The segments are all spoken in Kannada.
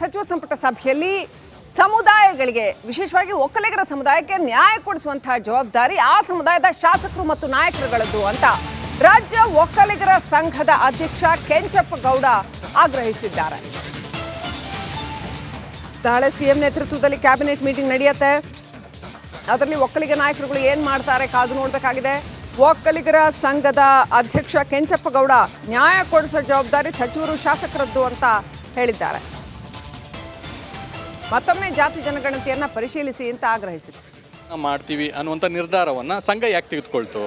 ಸಚಿವ ಸಂಪುಟ ಸಭೆಯಲ್ಲಿ ಸಮುದಾಯಗಳಿಗೆ, ವಿಶೇಷವಾಗಿ ಒಕ್ಕಲಿಗರ ಸಮುದಾಯಕ್ಕೆ ನ್ಯಾಯ ಕೊಡಿಸುವಂತಹ ಜವಾಬ್ದಾರಿ ಆ ಸಮುದಾಯದ ಶಾಸಕರು ಮತ್ತು ನಾಯಕರುಗಳದ್ದು ಅಂತ ರಾಜ್ಯ ಒಕ್ಕಲಿಗರ ಸಂಘದ ಅಧ್ಯಕ್ಷ ಕೆಂಚಪ್ಪ ಗೌಡ ಆಗ್ರಹಿಸಿದ್ದಾರೆ. ನಾಳೆ ಸಿಎಂ ನೇತೃತ್ವದಲ್ಲಿ ಕ್ಯಾಬಿನೆಟ್ ಮೀಟಿಂಗ್ ನಡೆಯುತ್ತೆ. ಅದರಲ್ಲಿ ಒಕ್ಕಲಿಗ ನಾಯಕರುಗಳು ಏನ್ ಮಾಡ್ತಾರೆ ಕಾದು ನೋಡಬೇಕಾಗಿದೆ. ಒಕ್ಕಲಿಗರ ಸಂಘದ ಅಧ್ಯಕ್ಷ ಕೆಂಚಪ್ಪ ಗೌಡ ನ್ಯಾಯ ಕೊಡಿಸೋ ಜವಾಬ್ದಾರಿ ಸಚಿವರು ಶಾಸಕರದ್ದು ಅಂತ ಹೇಳಿದ್ದಾರೆ. ಮತ್ತೊಮ್ಮೆ ಜಾತಿ ಜನಗಣತಿಯನ್ನ ಪರಿಶೀಲಿಸಿ ಅಂತ ಆಗ್ರಹಿಸಿದರು. ಮಾಡ್ತೀವಿ ಅನ್ನುವಂಥ ನಿರ್ಧಾರವನ್ನು ಸಂಘ ಯಾಕೆ ತೆಗೆದುಕೊಳ್ತು?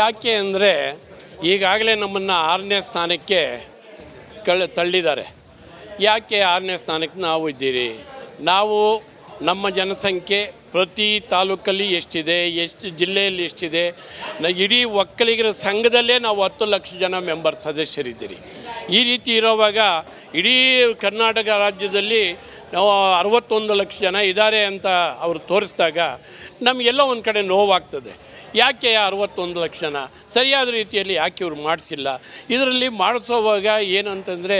ಯಾಕೆ ಅಂದರೆ ಈಗಾಗಲೇ ನಮ್ಮನ್ನು ಆರನೇ ಸ್ಥಾನಕ್ಕೆ ಕಳ್ ತಳ್ಳಿದ್ದಾರೆ. ಯಾಕೆ ಆರನೇ ಸ್ಥಾನಕ್ಕೆ ನಾವು ಇದ್ದೀರಿ? ನಾವು ನಮ್ಮ ಜನಸಂಖ್ಯೆ ಪ್ರತಿ ತಾಲೂಕಲ್ಲಿ ಎಷ್ಟಿದೆ ಎಷ್ಟು ಜಿಲ್ಲೆಯಲ್ಲಿ ಎಷ್ಟಿದೆ ನ ಇಡೀ ಒಕ್ಕಲಿಗರ ಸಂಘದಲ್ಲೇ ನಾವು ಹತ್ತು ಲಕ್ಷ ಜನ ಮೆಂಬರ್ ಸದಸ್ಯರಿದ್ದೀರಿ. ಈ ರೀತಿ ಇರೋವಾಗ ಇಡೀ ಕರ್ನಾಟಕ ರಾಜ್ಯದಲ್ಲಿ ನಾವು ಅರವತ್ತೊಂದು ಲಕ್ಷ ಜನ ಇದ್ದಾರೆ ಅಂತ ಅವರು ತೋರಿಸಿದಾಗ ನಮಗೆಲ್ಲ ಒಂದು ಕಡೆ ನೋವಾಗ್ತದೆ. ಯಾಕೆ ಅರವತ್ತೊಂದು ಲಕ್ಷ ಜನ? ಸರಿಯಾದ ರೀತಿಯಲ್ಲಿ ಯಾಕೆ ಇವರು ಮಾಡಿಸಿಲ್ಲ? ಇದರಲ್ಲಿ ಮಾಡಿಸೋವಾಗ ಏನಂತಂದರೆ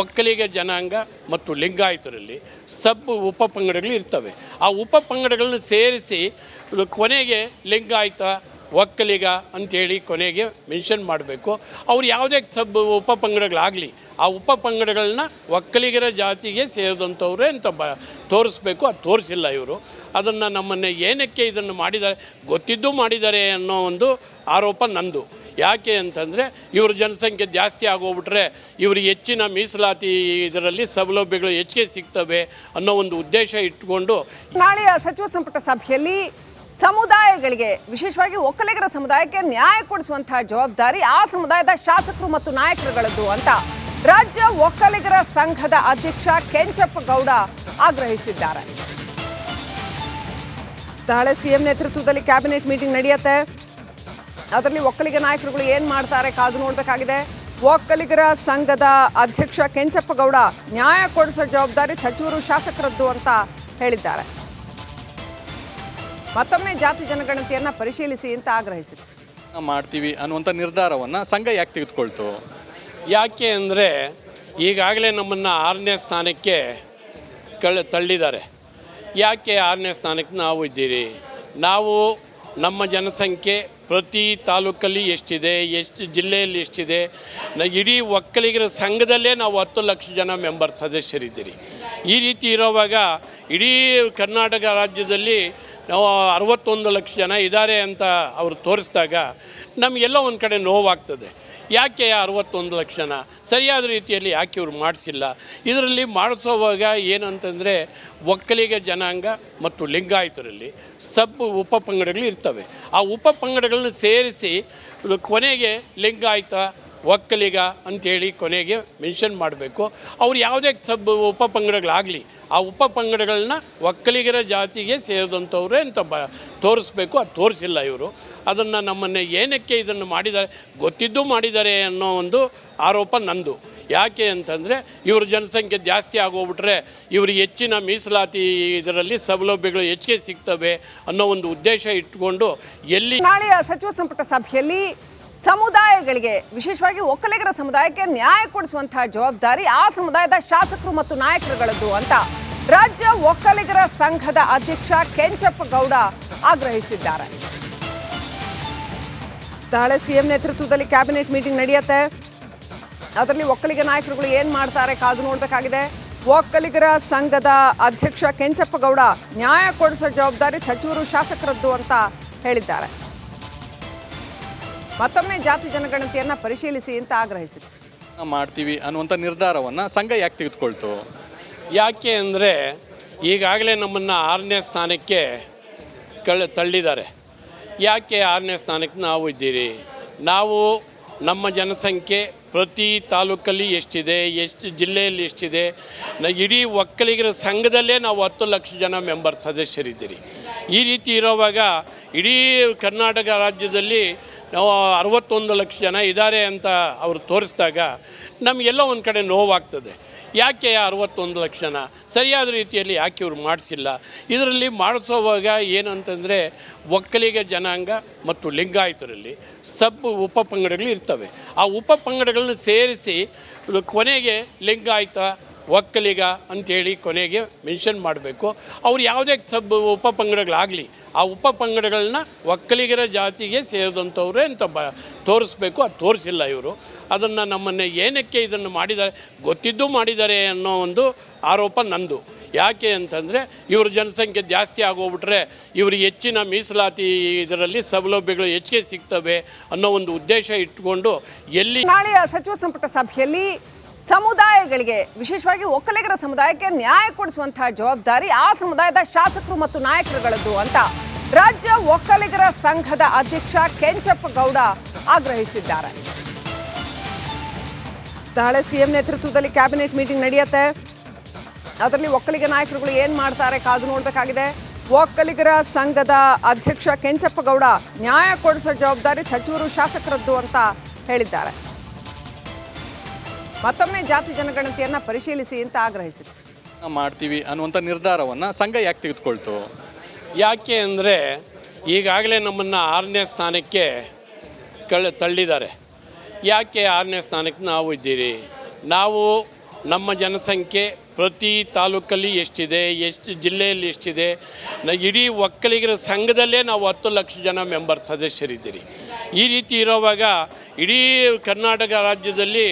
ಒಕ್ಕಲಿಗ ಜನಾಂಗ ಮತ್ತು ಲಿಂಗಾಯತರಲ್ಲಿ ಸಬ್ ಉಪ ಪಂಗಡಗಳು ಇರ್ತವೆ. ಆ ಉಪ ಪಂಗಡಗಳನ್ನ ಸೇರಿಸಿ ಕೊನೆಗೆ ಲಿಂಗಾಯತ, ಒಕ್ಕಲಿಗ ಅಂಥೇಳಿ ಕೊನೆಗೆ ಮೆನ್ಷನ್ ಮಾಡಬೇಕು. ಅವ್ರು ಯಾವುದೇ ಸಬ್ ಉಪ ಪಂಗಡಗಳಾಗಲಿ ಆ ಉಪ ಪಂಗಡಗಳನ್ನ ಒಕ್ಕಲಿಗರ ಜಾತಿಗೆ ಸೇರಿದಂಥವ್ರೆ ಅಂತ ಬ ತೋರಿಸ್ಬೇಕು. ಅದು ತೋರಿಸಿಲ್ಲ ಇವರು. ಅದನ್ನು ನಮ್ಮನ್ನು ಏನಕ್ಕೆ ಇದನ್ನು ಮಾಡಿದ್ದಾರೆ? ಗೊತ್ತಿದ್ದು ಮಾಡಿದ್ದಾರೆ ಅನ್ನೋ ಒಂದು ಆರೋಪ ನಂದು. ಯಾಕೆ ಅಂತಂದರೆ ಇವ್ರ ಜನಸಂಖ್ಯೆ ಜಾಸ್ತಿ ಆಗೋಗ್ಬಿಟ್ರೆ ಇವರು ಹೆಚ್ಚಿನ ಮೀಸಲಾತಿ ಇದರಲ್ಲಿ ಸೌಲಭ್ಯಗಳು ಹೆಚ್ಚಿಗೆ ಸಿಗ್ತವೆ ಅನ್ನೋ ಒಂದು ಉದ್ದೇಶ ಇಟ್ಕೊಂಡು ನಾಳೆ ಸಚಿವ ಸಂಪುಟ ಸಭೆಯಲ್ಲಿ ಸಮುದಾಯಗಳಿಗೆ, ವಿಶೇಷವಾಗಿ ಒಕ್ಕಲಿಗರ ಸಮುದಾಯಕ್ಕೆ ನ್ಯಾಯ ಕೊಡಿಸುವಂತಹ ಜವಾಬ್ದಾರಿ ಆ ಸಮುದಾಯದ ಶಾಸಕರು ಮತ್ತು ನಾಯಕರುಗಳದ್ದು ಅಂತ ರಾಜ್ಯ ಒಕ್ಕಲಿಗರ ಸಂಘದ ಅಧ್ಯಕ್ಷ ಕೆಂಚಪ್ಪ ಗೌಡ ಆಗ್ರಹಿಸಿದ್ದಾರೆ. ನಾಳೆ ಸಿಎಂ ನೇತೃತ್ವದಲ್ಲಿ ಕ್ಯಾಬಿನೆಟ್ ಮೀಟಿಂಗ್ ನಡೆಯುತ್ತೆ. ಅದರಲ್ಲಿ ಒಕ್ಕಲಿಗ ನಾಯಕರುಗಳು ಏನು ಮಾಡ್ತಾರೆ ಕಾದು ನೋಡಬೇಕಾಗಿದೆ. ಒಕ್ಕಲಿಗರ ಸಂಘದ ಅಧ್ಯಕ್ಷ ಕೆಂಚಪ್ಪ ಗೌಡ ನ್ಯಾಯ ಕೊಡಿಸೋ ಜವಾಬ್ದಾರಿ ಸಚಿವರು ಶಾಸಕರದ್ದು ಅಂತ ಹೇಳಿದ್ದಾರೆ. ಮತ್ತೊಮ್ಮೆ ಜಾತಿ ಜನಗಣತಿಯನ್ನ ಪರಿಶೀಲಿಸಿ ಅಂತ ಆಗ್ರಹಿಸಿದರು. ಮಾಡ್ತೀವಿ ಅನ್ನುವಂಥ ನಿರ್ಧಾರವನ್ನು ಸಂಘ ಯಾಕೆ ತೆಗೆದುಕೊಳ್ತು? ಯಾಕೆ ಅಂದರೆ ಈಗಾಗಲೇ ನಮ್ಮನ್ನು ಆರನೇ ಸ್ಥಾನಕ್ಕೆ ಕಳ್ ತಳ್ಳಿದ್ದಾರೆ. ಯಾಕೆ ಆರನೇ ಸ್ಥಾನಕ್ಕೆ ನಾವು ಇದ್ದೀರಿ? ನಾವು ನಮ್ಮ ಜನಸಂಖ್ಯೆ ಪ್ರತಿ ತಾಲೂಕಲ್ಲಿ ಎಷ್ಟಿದೆ, ಎಷ್ಟು ಜಿಲ್ಲೆಯಲ್ಲಿ ಎಷ್ಟಿದೆ, ನ ಇಡೀ ಒಕ್ಕಲಿಗರ ಸಂಘದಲ್ಲೇ ನಾವು ಹತ್ತು ಲಕ್ಷ ಜನ ಮೆಂಬರ್ ಸದಸ್ಯರಿದ್ದೀರಿ. ಈ ರೀತಿ ಇರೋವಾಗ ಇಡೀ ಕರ್ನಾಟಕ ರಾಜ್ಯದಲ್ಲಿ ನಾವು ಅರವತ್ತೊಂದು ಲಕ್ಷ ಜನ ಇದ್ದಾರೆ ಅಂತ ಅವರು ತೋರಿಸಿದಾಗ ನಮಗೆಲ್ಲ ಒಂದು ಕಡೆ ನೋವಾಗ್ತದೆ. ಯಾಕೆ ಅರವತ್ತೊಂದು ಲಕ್ಷನ? ಸರಿಯಾದ ರೀತಿಯಲ್ಲಿ ಯಾಕೆ ಇವ್ರು ಮಾಡಿಸಿಲ್ಲ? ಇದರಲ್ಲಿ ಮಾಡಿಸೋವಾಗ ಏನಂತಂದರೆ ಒಕ್ಕಲಿಗ ಜನಾಂಗ ಮತ್ತು ಲಿಂಗಾಯತರಲ್ಲಿ ಸಬ್ ಉಪ ಪಂಗಡಗಳು ಇರ್ತವೆ. ಆ ಉಪ ಪಂಗಡಗಳನ್ನ ಸೇರಿಸಿ ಕೊನೆಗೆ ಲಿಂಗಾಯತ, ಒಕ್ಕಲಿಗ ಅಂಥೇಳಿ ಕೊನೆಗೆ ಮೆನ್ಷನ್ ಮಾಡಬೇಕು. ಅವ್ರು ಯಾವುದೇ ಸಬ್ ಉಪ ಪಂಗಡಗಳಾಗಲಿ, ಆ ಉಪ ಪಂಗಡಗಳನ್ನ ಒಕ್ಕಲಿಗರ ಜಾತಿಗೆ ಸೇರಿದಂಥವ್ರೆ ಅಂತ ಬ ತೋರಿಸ್ಬೇಕು. ಅದು ತೋರಿಸಿಲ್ಲ ಇವರು. ಅದನ್ನು ನಮ್ಮನ್ನು ಏನಕ್ಕೆ ಇದನ್ನು ಮಾಡಿದ್ದಾರೆ, ಗೊತ್ತಿದ್ದು ಮಾಡಿದ್ದಾರೆ ಅನ್ನೋ ಒಂದು ಆರೋಪ ನಂದು. ಯಾಕೆ ಅಂತಂದರೆ, ಇವ್ರ ಜನಸಂಖ್ಯೆ ಜಾಸ್ತಿ ಆಗೋಗ್ಬಿಟ್ರೆ ಇವರು ಹೆಚ್ಚಿನ ಮೀಸಲಾತಿ ಇದರಲ್ಲಿ ಸೌಲಭ್ಯಗಳು ಹೆಚ್ಚಿಗೆ ಸಿಗ್ತವೆ ಅನ್ನೋ ಒಂದು ಉದ್ದೇಶ ಇಟ್ಕೊಂಡು ಎಲ್ಲಿ ನಾಳೆಯ ಸಚಿವ ಸಂಪುಟ ಸಭೆಯಲ್ಲಿ ಸಮುದಾಯಗಳಿಗೆ, ವಿಶೇಷವಾಗಿ ಒಕ್ಕಲಿಗರ ಸಮುದಾಯಕ್ಕೆ ನ್ಯಾಯ ಕೊಡಿಸುವಂತಹ ಜವಾಬ್ದಾರಿ ಆ ಸಮುದಾಯದ ಶಾಸಕರು ಮತ್ತು ನಾಯಕರುಗಳದ್ದು ಅಂತ ರಾಜ್ಯ ಒಕ್ಕಲಿಗರ ಸಂಘದ ಅಧ್ಯಕ್ಷ ಕೆಂಚಪ್ಪ ಗೌಡ ಆಗ್ರಹಿಸಿದ್ದಾರೆ. ನಾಳೆ ಸಿಎಂ ನೇತೃತ್ವದಲ್ಲಿ ಕ್ಯಾಬಿನೆಟ್ ಮೀಟಿಂಗ್ ನಡೆಯುತ್ತೆ. ಅದರಲ್ಲಿ ಒಕ್ಕಲಿಗ ನಾಯಕರುಗಳು ಏನು ಮಾಡ್ತಾರೆ ಕಾದು ನೋಡಬೇಕಾಗಿದೆ. ಒಕ್ಕಲಿಗರ ಸಂಘದ ಅಧ್ಯಕ್ಷ ಕೆಂಚಪ್ಪಗೌಡ ನ್ಯಾಯ ಕೊಡಿಸೋ ಜವಾಬ್ದಾರಿ ಸಚಿವರು ಶಾಸಕರದ್ದು ಅಂತ ಹೇಳಿದ್ದಾರೆ. ಮತ್ತೊಮ್ಮೆ ಜಾತಿ ಜನಗಣತಿಯನ್ನು ಪರಿಶೀಲಿಸಿ ಅಂತ ಆಗ್ರಹಿಸಿದರು. ಮಾಡ್ತೀವಿ ಅನ್ನುವಂಥ ನಿರ್ಧಾರವನ್ನು ಸಂಘ ಯಾಕೆ ತೆಗೆದುಕೊಳ್ತು? ಯಾಕೆ ಅಂದರೆ ಈಗಾಗಲೇ ನಮ್ಮನ್ನು ಆರನೇ ಸ್ಥಾನಕ್ಕೆ ಕಳ್ ತಳ್ಳಿದ್ದಾರೆ. ಯಾಕೆ ಆರನೇ ಸ್ಥಾನಕ್ಕೆ ನಾವು ಇದ್ದೀರಿ? ನಾವು ನಮ್ಮ ಜನಸಂಖ್ಯೆ ಪ್ರತಿ ತಾಲೂಕಲ್ಲಿ ಎಷ್ಟಿದೆ, ಎಷ್ಟು ಜಿಲ್ಲೆಯಲ್ಲಿ ಎಷ್ಟಿದೆ? ಇಡೀ ಒಕ್ಕಲಿಗರ ಸಂಘದಲ್ಲೇ ನಾವು ಹತ್ತು ಲಕ್ಷ ಜನ ಮೆಂಬರ್ ಸದಸ್ಯರಿದ್ದೀರಿ. ಈ ರೀತಿ ಇರೋವಾಗ ಇಡೀ ಕರ್ನಾಟಕ ರಾಜ್ಯದಲ್ಲಿ ನಾವು ಅರವತ್ತೊಂದು ಲಕ್ಷ ಜನ ಇದ್ದಾರೆ ಅಂತ ಅವರು ತೋರಿಸಿದಾಗ ನಮಗೆಲ್ಲ ಒಂದು ಕಡೆ ನೋವಾಗ್ತದೆ. ಯಾಕೆ ಅರವತ್ತೊಂದು ಲಕ್ಷನ? ಸರಿಯಾದ ರೀತಿಯಲ್ಲಿ ಯಾಕೆ ಇವ್ರು ಮಾಡಿಸಿಲ್ಲ? ಇದರಲ್ಲಿ ಮಾಡಿಸೋವಾಗ ಏನಂತಂದರೆ ಒಕ್ಕಲಿಗ ಜನಾಂಗ ಮತ್ತು ಲಿಂಗಾಯತರಲ್ಲಿ ಸಬ್ ಉಪ ಪಂಗಡಗಳು ಇರ್ತವೆ. ಆ ಉಪ ಪಂಗಡಗಳನ್ನ ಸೇರಿಸಿ ಕೊನೆಗೆ ಲಿಂಗಾಯತ, ಒಕ್ಕಲಿಗ ಅಂತೇಳಿ ಕೊನೆಗೆ ಮೆನ್ಷನ್ ಮಾಡಬೇಕು. ಅವ್ರು ಯಾವುದೇ ಸಬ್ ಉಪ ಪಂಗಡಗಳಾಗಲಿ, ಆ ಉಪ ಪಂಗಡಗಳನ್ನ ಒಕ್ಕಲಿಗರ ಜಾತಿಗೆ ಸೇರಿದಂಥವ್ರೆ ಅಂತ ಬ ತೋರಿಸ್ಬೇಕು. ಅದು ತೋರಿಸಿಲ್ಲ ಇವರು. ಅದನ್ನು ನಮ್ಮನ್ನು ಏನಕ್ಕೆ ಇದನ್ನು ಮಾಡಿದ್ದಾರೆ ಗೊತ್ತಿದ್ದು ಮಾಡಿದ್ದಾರೆ ಅನ್ನೋ ಒಂದು ಆರೋಪ ನಂದು. ಯಾಕೆ ಅಂತಂದರೆ, ಇವ್ರ ಜನಸಂಖ್ಯೆ ಜಾಸ್ತಿ ಆಗೋಗ್ಬಿಟ್ರೆ ಇವರು ಹೆಚ್ಚಿನ ಮೀಸಲಾತಿ ಇದರಲ್ಲಿ ಸೌಲಭ್ಯಗಳು ಹೆಚ್ಚಿಗೆ ಸಿಗ್ತವೆ ಅನ್ನೋ ಒಂದು ಉದ್ದೇಶ ಇಟ್ಕೊಂಡು ಎಲ್ಲಿ ನಾಳೆಯ ಸಚಿವ ಸಂಪುಟ ಸಭೆಯಲ್ಲಿ ಸಮುದಾಯಗಳಿಗೆ, ವಿಶೇಷವಾಗಿ ಒಕ್ಕಲಿಗರ ಸಮುದಾಯಕ್ಕೆ ನ್ಯಾಯ ಕೊಡಿಸುವಂತಹ ಜವಾಬ್ದಾರಿ ಆ ಸಮುದಾಯದ ಶಾಸಕರು ಮತ್ತು ನಾಯಕರುಗಳದ್ದು ಅಂತ ರಾಜ್ಯ ಒಕ್ಕಲಿಗರ ಸಂಘದ ಅಧ್ಯಕ್ಷ ಕೆಂಚಪ್ಪ ಗೌಡ ಆಗ್ರಹಿಸಿದ್ದಾರೆ. ನಾಳೆ ಸಿಎಂ ನೇತೃತ್ವದಲ್ಲಿ ಕ್ಯಾಬಿನೆಟ್ ಮೀಟಿಂಗ್ ನಡೆಯುತ್ತೆ. ಅದರಲ್ಲಿ ಒಕ್ಕಲಿಗ ನಾಯಕರುಗಳು ಏನು ಮಾಡ್ತಾರೆ ಕಾದು ನೋಡಬೇಕಾಗಿದೆ. ಒಕ್ಕಲಿಗರ ಸಂಘದ ಅಧ್ಯಕ್ಷ ಕೆಂಚಪ್ಪ ಗೌಡ ನ್ಯಾಯ ಕೊಡಿಸೋ ಜವಾಬ್ದಾರಿ ಸಚಿವರು ಶಾಸಕರದ್ದು ಅಂತ ಹೇಳಿದ್ದಾರೆ. ಮತ್ತೊಮ್ಮೆ ಜಾತಿ ಜನಗಣತಿಯನ್ನ ಪರಿಶೀಲಿಸಿ ಅಂತ ಆಗ್ರಹಿಸಿದರು. ಮಾಡ್ತೀವಿ ಅನ್ನುವಂಥ ನಿರ್ಧಾರವನ್ನು ಸಂಘ ಯಾಕೆ ತೆಗೆದುಕೊಳ್ತು? ಯಾಕೆ ಅಂದರೆ ಈಗಾಗಲೇ ನಮ್ಮನ್ನು ಆರನೇ ಸ್ಥಾನಕ್ಕೆ ಕಳ್ ತಳ್ಳಿದ್ದಾರೆ. ಯಾಕೆ ಆರನೇ ಸ್ಥಾನಕ್ಕೆ ನಾವು ಇದ್ದೀರಿ? ನಾವು ನಮ್ಮ ಜನಸಂಖ್ಯೆ ಪ್ರತಿ ತಾಲೂಕಲ್ಲಿ ಎಷ್ಟಿದೆ, ಎಷ್ಟು ಜಿಲ್ಲೆಯಲ್ಲಿ ಎಷ್ಟಿದೆ, ನ ಇಡೀ ಒಕ್ಕಲಿಗರ ಸಂಘದಲ್ಲೇ ನಾವು ಹತ್ತು ಲಕ್ಷ ಜನ ಮೆಂಬರ್ ಸದಸ್ಯರಿದ್ದೀರಿ. ಈ ರೀತಿ ಇರೋವಾಗ ಇಡೀ ಕರ್ನಾಟಕ ರಾಜ್ಯದಲ್ಲಿ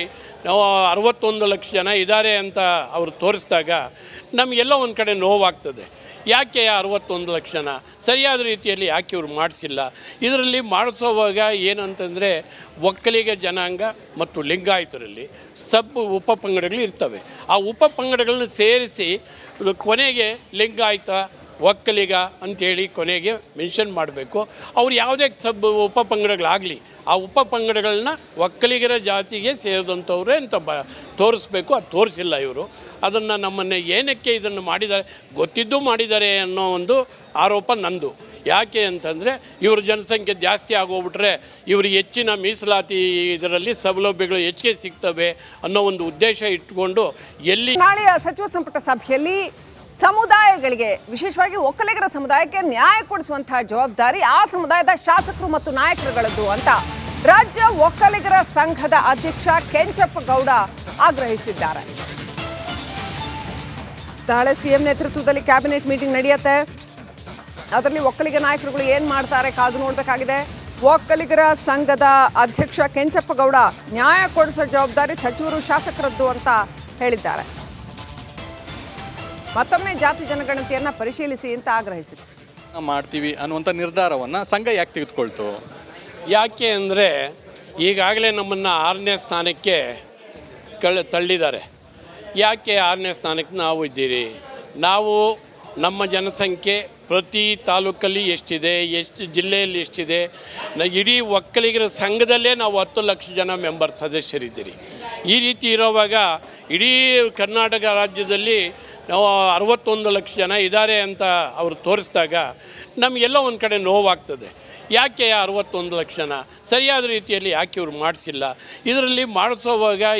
ನಾವು ಅರವತ್ತೊಂದು ಲಕ್ಷ ಜನ ಇದ್ದಾರೆ ಅಂತ ಅವರು ತೋರಿಸಿದಾಗ ನಮಗೆಲ್ಲ ಒಂದು ಕಡೆ ನೋವಾಗ್ತದೆ. ಯಾಕೆ ಅರವತ್ತೊಂದು ಲಕ್ಷನ? ಸರಿಯಾದ ರೀತಿಯಲ್ಲಿ ಯಾಕೆ ಇವರು ಮಾಡಿಸಿಲ್ಲ? ಇದರಲ್ಲಿ ಮಾಡಿಸೋವಾಗ ಏನಂತಂದರೆ ಒಕ್ಕಲಿಗ ಜನಾಂಗ ಮತ್ತು ಲಿಂಗಾಯತರಲ್ಲಿ ಸಬ್ ಉಪಪಂಗಡಗಳು ಇರ್ತವೆ. ಆ ಉಪ ಪಂಗಡಗಳನ್ನು ಸೇರಿಸಿ ಕೊನೆಗೆ ಲಿಂಗಾಯತ, ಒಕ್ಕಲಿಗ ಅಂಥೇಳಿ ಕೊನೆಗೆ ಮೆನ್ಷನ್ ಮಾಡಬೇಕು. ಅವ್ರು ಯಾವುದೇ ಸಬ್ ಉಪ ಪಂಗಡಗಳಾಗಲಿ, ಆ ಉಪ ಪಂಗಡಗಳನ್ನ ಒಕ್ಕಲಿಗರ ಜಾತಿಗೆ ಸೇರಿದಂಥವ್ರೆ ಅಂತ ಬ ತೋರಿಸ್ಬೇಕು. ಅದು ತೋರಿಸಿಲ್ಲ ಇವರು. ಅದನ್ನು ನಮ್ಮನ್ನು ಏನಕ್ಕೆ ಇದನ್ನು ಮಾಡಿದ್ದಾರೆ, ಗೊತ್ತಿದ್ದು ಮಾಡಿದ್ದಾರೆ ಅನ್ನೋ ಒಂದು ಆರೋಪ ನಂದು. ಯಾಕೆ ಅಂತಂದರೆ, ಇವ್ರ ಜನಸಂಖ್ಯೆ ಜಾಸ್ತಿ ಆಗೋಗ್ಬಿಟ್ರೆ ಇವರು ಹೆಚ್ಚಿನ ಮೀಸಲಾತಿ ಇದರಲ್ಲಿ ಸೌಲಭ್ಯಗಳು ಹೆಚ್ಚಿಗೆ ಸಿಗ್ತವೆ ಅನ್ನೋ ಒಂದು ಉದ್ದೇಶ ಇಟ್ಕೊಂಡು ಎಲ್ಲಿ ನಾಳೆಯ ಸಚಿವ ಸಂಪುಟ ಸಭೆಯಲ್ಲಿ ಸಮುದಾಯಗಳಿಗೆ, ವಿಶೇಷವಾಗಿ ಒಕ್ಕಲಿಗರ ಸಮುದಾಯಕ್ಕೆ ನ್ಯಾಯ ಕೊಡಿಸುವಂತಹ ಜವಾಬ್ದಾರಿ ಆ ಸಮುದಾಯದ ಶಾಸಕರು ಮತ್ತು ನಾಯಕರುಗಳದ್ದು ಅಂತ ರಾಜ್ಯ ಒಕ್ಕಲಿಗರ ಸಂಘದ ಅಧ್ಯಕ್ಷ ಕೆಂಚಪ್ಪ ಗೌಡ ಆಗ್ರಹಿಸಿದ್ದಾರೆ. ನಾಳೆ ಸಿಎಂ ನೇತೃತ್ವದಲ್ಲಿ ಕ್ಯಾಬಿನೆಟ್ ಮೀಟಿಂಗ್ ನಡೆಯುತ್ತೆ. ಅದರಲ್ಲಿ ಒಕ್ಕಲಿಗ ನಾಯಕರುಗಳು ಏನು ಮಾಡ್ತಾರೆ ಕಾದು ನೋಡಬೇಕಾಗಿದೆ. ಒಕ್ಕಲಿಗರ ಸಂಘದ ಅಧ್ಯಕ್ಷ ಕೆಂಚಪ್ಪ ಗೌಡ ನ್ಯಾಯ ಕೊಡಿಸೋ ಜವಾಬ್ದಾರಿ ಸಚಿವರು ಶಾಸಕರದ್ದು ಅಂತ ಹೇಳಿದ್ದಾರೆ. ಮತ್ತೊಮ್ಮೆ ಜಾತಿ ಜನಗಣತಿಯನ್ನ ಪರಿಶೀಲಿಸಿ ಅಂತ ಆಗ್ರಹಿಸಿದರು. ಮಾಡ್ತೀವಿ ಅನ್ನುವಂಥ ನಿರ್ಧಾರವನ್ನು ಸಂಘ ಯಾಕೆ ತೆಗೆದುಕೊಳ್ತು? ಯಾಕೆ ಅಂದರೆ ಈಗಾಗಲೇ ನಮ್ಮನ್ನು ಆರನೇ ಸ್ಥಾನಕ್ಕೆ ಕಳ್ ತಳ್ಳಿದ್ದಾರೆ. ಯಾಕೆ ಆರನೇ ಸ್ಥಾನಕ್ಕೆ ನಾವು ಇದ್ದೀರಿ? ನಾವು ನಮ್ಮ ಜನಸಂಖ್ಯೆ ಪ್ರತಿ ತಾಲೂಕಲ್ಲಿ ಎಷ್ಟಿದೆ, ಎಷ್ಟು ಜಿಲ್ಲೆಯಲ್ಲಿ ಎಷ್ಟಿದೆ? ಇಡೀ ಒಕ್ಕಲಿಗರ ಸಂಘದಲ್ಲೇ ನಾವು ಹತ್ತು ಲಕ್ಷ ಜನ ಮೆಂಬರ್ ಸದಸ್ಯರಿದ್ದೀರಿ. ಈ ರೀತಿ ಇರೋವಾಗ ಇಡೀ ಕರ್ನಾಟಕ ರಾಜ್ಯದಲ್ಲಿ ನಾವು ಅರವತ್ತೊಂದು ಲಕ್ಷ ಜನ ಇದ್ದಾರೆ ಅಂತ ಅವರು ತೋರಿಸಿದಾಗ ನಮಗೆಲ್ಲ ಒಂದು ಕಡೆ ನೋವಾಗ್ತದೆ. ಯಾಕೆ ಅರವತ್ತೊಂದು ಲಕ್ಷ ಜನ? ಸರಿಯಾದ ರೀತಿಯಲ್ಲಿ ಯಾಕೆ ಇವ್ರು ಮಾಡಿಸಿಲ್ಲ? ಇದರಲ್ಲಿ ಮಾಡಿಸೋವಾಗ